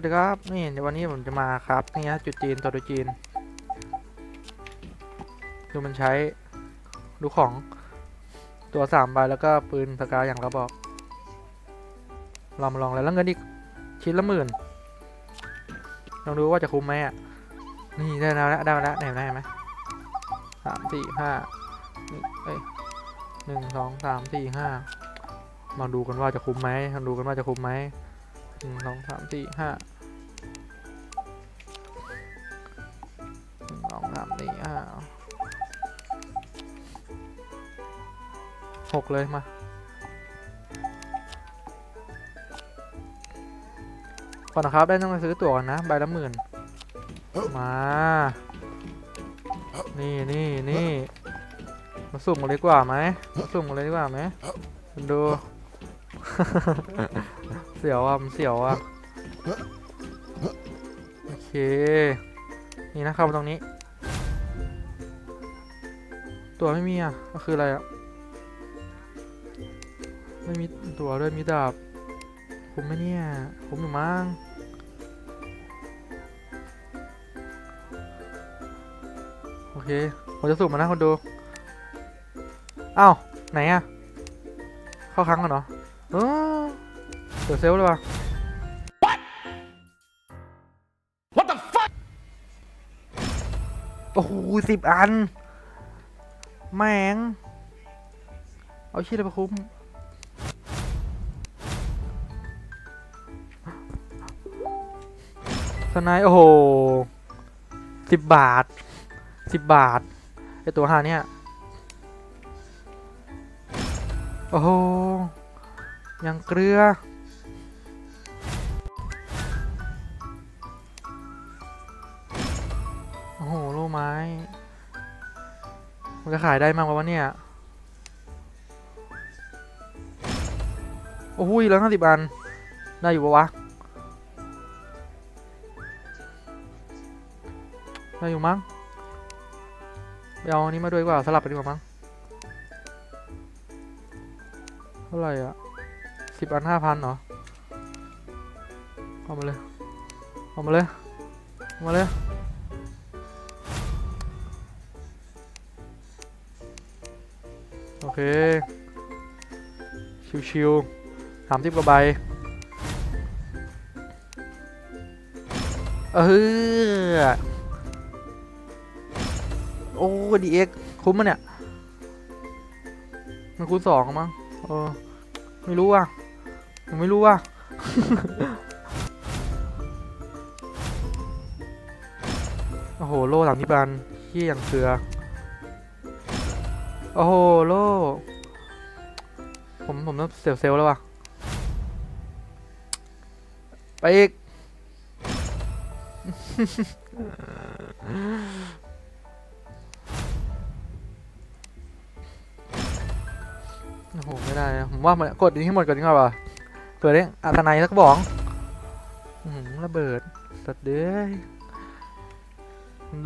วัสดีครับ นี่เดี๋ยววันนี้ผมจะมาครับนี่ฮะจุดจีนตัวจีน ดูมันใช้ ดูของตัวสามใบแล้วก็ปืนสกาอย่างเราบอกลองมาลองเลยแล้วเงินอีกชิ้นละหมื่นลองดูว่าจะคุ้มไหมอะนี่ได้แล้วนะได้แล้วเห็นไหมเห็นไหมสามสี่ห้าเอ้ยหนึ่งสองสามสี่ห้ามาดูกันว่าจะคุ้มไหมมาดูกันว่าจะคุ้มไหม หนึ่งสองสามสี่ห้าหนึ่งสองสามสี่ห้าหกเลยมาก่อนนะครับ ได้ต้องไปซื้อตั๋วก่อนนะ ใบละหมื่น มา นี่นี่นี่มาสุ่มกันเลยดีกว่าไหมมาสุ่มกันเลยดีกว่าไหม ดู เสียวอะมันเสียวอะโอเค นี่นะเข้ามาตรงนี้ ตัวไม่มีอะก็คืออะไรอะไม่มีตัวด้วยมีดาบผมไหม่เนี่ยผมอยู่มั้งโอเคผมจะสุ่มมานะคนดูอ้าวไหนอะเข้าครั้งกันเหรอเออ เดี๋ยวเซลลเลยว่ะ What the fuck โอ้โหสิบอัน แม่งเอาชื่อะไรไปคุ้มสไนด์โอ้โหสิบบาทสิบบาท ไอตัวหาเนี่ย โอ้โห ยังเกลือ โอ้โหโล่ไม้ มันจะขายได้มั้งวะเนี่ย โอ้โหร้อยห้าสิบอัน ได้อยู่ปะวะ ได้อยู่มั้งไปเอาอันนี้มาด้วยกว่าสลับไปดีกว่ามั้ง เท่าไหร่อะสิบอันห้าพันเหรอ เอามาเลย เอามาเลย เอามาเลย ชิวๆสามสิบกว่าใบเออโอ้ดีเอ็กคุ้มมั้ยเนี่ย มันคูณสองมั้งเออไม่รู้อะผมไม่รู้อะโอ้โห โล่หลังที่บานขี้อย่างเสือ โอ้โหโลผมผมต้องเซลเซลแล้วว่ะไปอีก โอ้โห ไม่ได้นะผมว่ามันกดนี้ให้หมดก่อนดีกว่าป่ะเปิดเองอัตนายสักบองระเบิด สัตว์เด้ย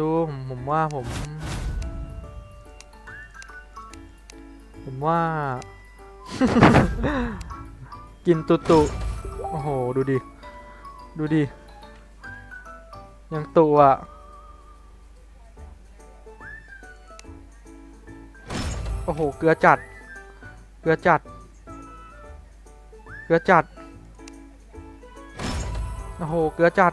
ดูผมผมว่าผม ผมว่า กินตุตุโอ้โห ดูดิ ดูดิ ยังตุอะ โอ้โห เกลือจัด เกลือจัด เกลือจัด โอ้โห เกลือจัด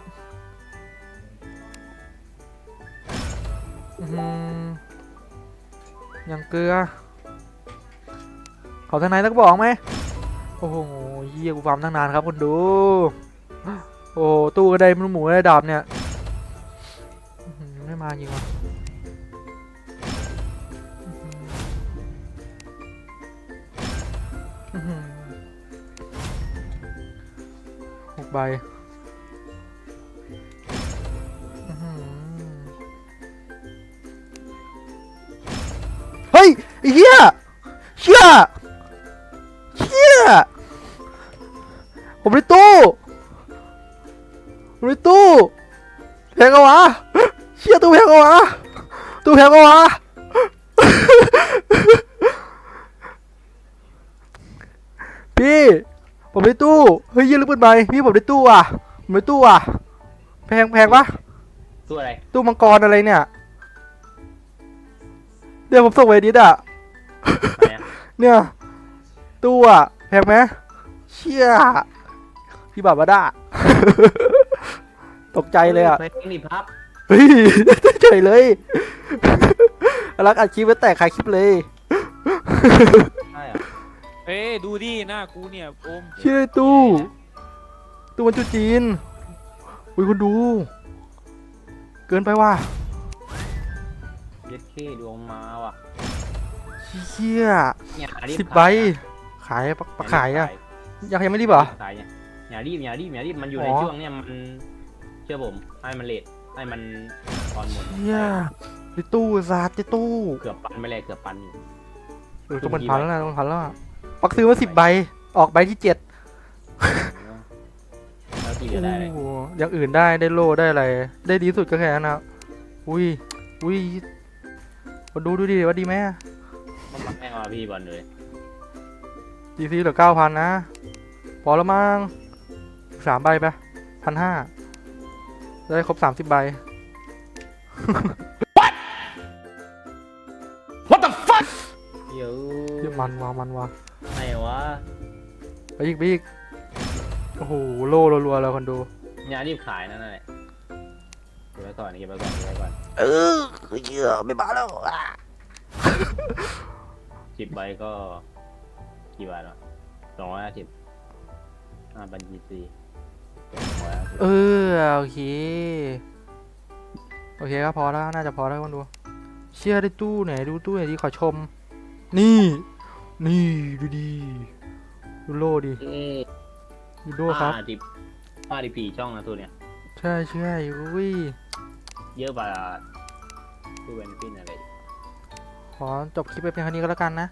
อือหือยังเกลือ ขอทางไหนสักบอกไหมโอ้โหเยี่ยกูฟาร์มตั้งนานครับคุณดู โอ้โหตู้ก็ได้มันหมูได้ดาบเนี่ยไม่มาจริงวะอื้อหือหกใบเฮ้ยเหี้ยเชี่ย ผมได้ตู้ผมได้ตู้แพงกวะเชี่ยตู้แพงกวะตู้แพงกวะพี่ ผมได้ตู้ เฮ้ยยืนลึกเป็นใบพี่ผมได้ตู้อะไม่ตู้อะ แพงแพงปะตัวอะไร ตู้มังกรอะไรเนี่ยเดี๋ยวผมส่งไปดิดอะไหนอะเนี่ย ตู้อะ แพงไหมเชี่ย พี่บาบาด้า ตกใจเลยอะเพลงนี่พับเฮ้ยเฉยเลยรักอัดคลิปไว้แตกขายคลิปเลยใช่เหรอเอ้ยดูดิหน้ากูเนี่ยโอมเชื่อตู้ตู้มันจุจีนอุ้ยคุณดู เกินไปว่ะเย็ดเข้ดวงมาว่ะเชี่ยเนี่ยอันนี้สิบใบ ขายปะปะขายอะ ยังยังไม่รีบเหรอขายเนี่ย อย่ารีบอย่ารีบอย่ารีบมันอยู่อ๋ในอช่วงเนี่ยมันเชื่อผมให้มันเลทให้มันตอนหมดเชี่ยในตู้ซาดในตู้เกือบปันไม่เลยเกือบปันอยู่เออต้องเป็นพันแล้วนะต้องเป็นพันแล้วอะปักซื้อมาสิบใบ ออกใบที่เจ็ดแล้วที่เหลือได้เลยโอ้โหอย่างอื่นได้ได้โล่ได้อะไร ได้ดีสุดก็แค่นั้นนะอุ้ยอุ้ยมาดูดูดิว่าดีไหมมันปักแม่งเอาพี่บอลเลยดีซีเหลือเก้าพันนะ พอแล้วมั้ง สามใบไปพันห้าได้ครบสามสิบใบ What the fuck? เยอะเยี่ยมันวะมันวะไหนวะไปอีกไปอีกโอ้โหโล่รัวๆแล้วคนดูอย่ารีบขายนั่นแหละเก็บไว้ก่อนเก็บไว้ก่อนเก็บไว้ก่อนเออเยอะไม่มาแล้วอะสิบใบก็กี่บาทวะสองร้อยห้าสิบห้าบัญชีสี่ เออโอเค โอเคก็พอแล้วน่าจะพอแล้วคนดู เชื่อได้ตู้ไหนดูตู้ไหนที่ขอชม นี่ นี่ดูดีดูโล่ดิเอ๊ะดูโล่ครับห้าสิบห้าสิบสี่ช่องนะตัวเนี้ย ใช่ใช่อุ้ยเยอะกว่าตู้เวนฟินอะไรอีกขอจบคลิปไปเพียงเท่านี้ก็แล้วกันนะ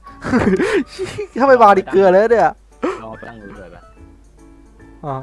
ถ้าไม่มาดิเกลือเลยเนี่ยลองเอาไปตั้งดูด้วยปะอ๋อ